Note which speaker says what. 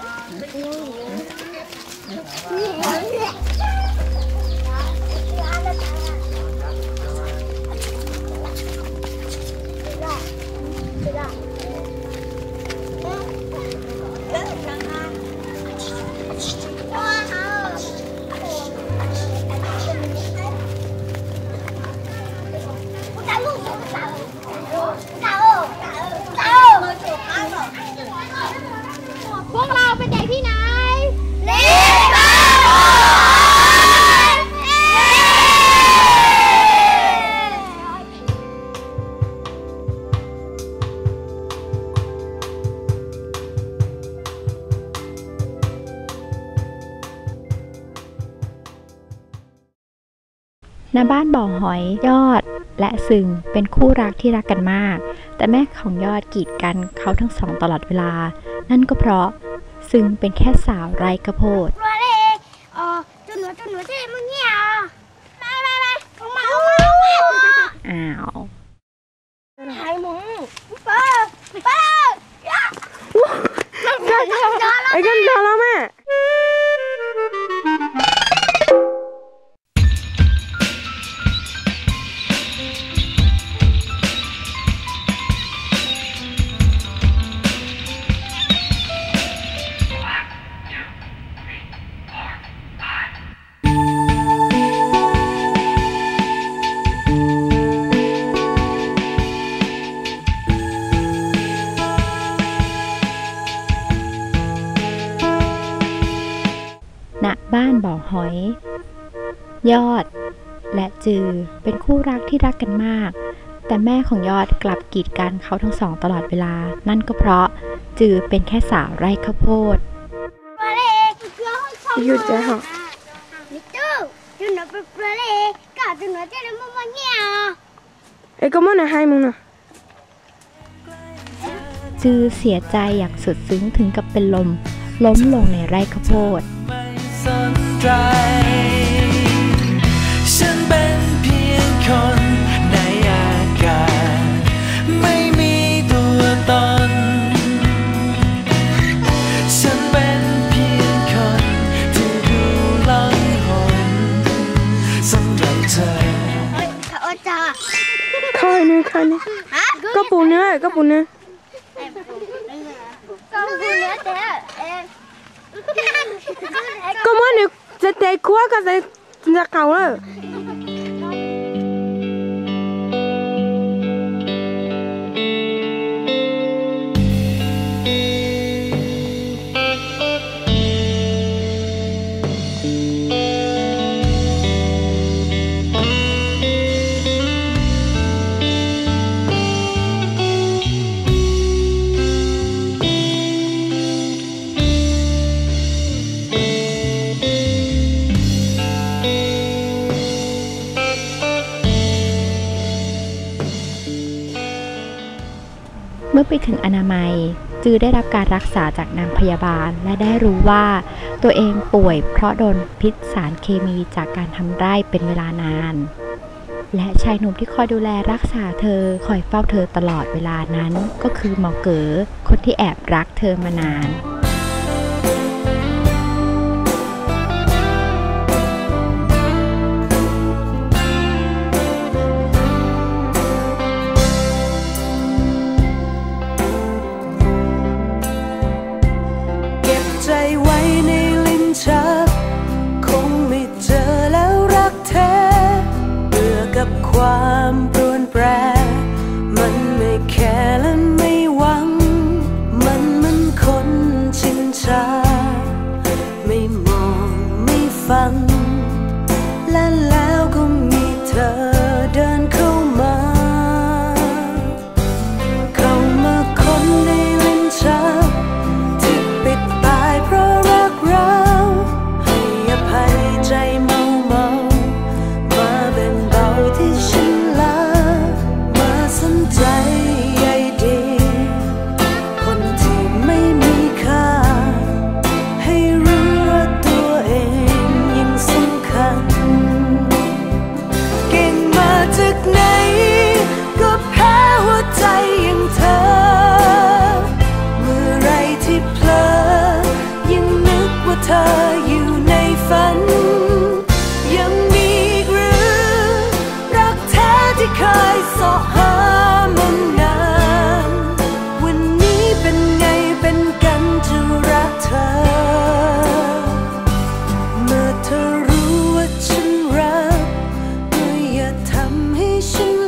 Speaker 1: พ
Speaker 2: ณบ้านบ่อหอยยอดและซึงเป็นคู่รักที่รักกันมาก แต่แม่ของยอดกีดกันเขาทั้งสองตลอดเวลา นั่นก็เพราะซึงเป็นแค่สาวไร้กระโพด
Speaker 1: รัวเลยอ๋อจุนหนูจุนหนูที่มึงเนี่ยมามามาลงมาลงมาลงมา
Speaker 2: อ้าว
Speaker 1: ไอ้มึงเปิดเปิดยะจอนจอนจอน
Speaker 3: ไอ้กันดาแล้ว
Speaker 2: ณบ้านบ่อหอย ยอด และจือเป็นคู่รักที่รักกันมาก แต่แม่ของยอดกลับกีดกันเขาทั้งสองตลอดเวลา นั่นก็เพราะจือเป็นแค่สาวไร่ข้าวโพด
Speaker 1: รัวเลย
Speaker 3: หยุดจะเหรอ
Speaker 1: นี่ตู้จุนหนูเป็นรัวเลยก็จุนหนูที่มึงเนี่ย
Speaker 3: ไอ้ก็มันให้มึงนะ
Speaker 2: จือเสียใจอย่างสุดซึ้งถึงกับเป็นลม ล้มลงในไร่ข้าวโพด
Speaker 4: ไม่ส นใจฉันเป็นเพียงคนในอากาศ ไม่มีตัวตน ฉันเป็นเพียงคนที่ดูล่องหนสำหรับเธอ
Speaker 1: โอ้จ้า
Speaker 3: เข้าไอ้นี่เข้าไอ้นี่
Speaker 1: ฮะ
Speaker 3: ก็ปูเนื้อก็ปูเนื้อ
Speaker 1: ก็กูเนื้อแต่เอ็ ม
Speaker 3: ก็มันเนี่ยจ เมื่
Speaker 2: อไปถึงอนามัยจือได้รับการรักษาจากนางพยาบาลและได้รู้ว่า ตัวเองป่วยเพราะโดนพิษสารเคมีจากการทำไร่เป็นเวลานาน และชายหนุ่มที่คอยดูแลรักษาเธอคอยเฝ้าเธอตลอดเวลานั้น ก็คือหมอเก๋อคนที่แอบรักเธอมานาน
Speaker 4: ไทํ声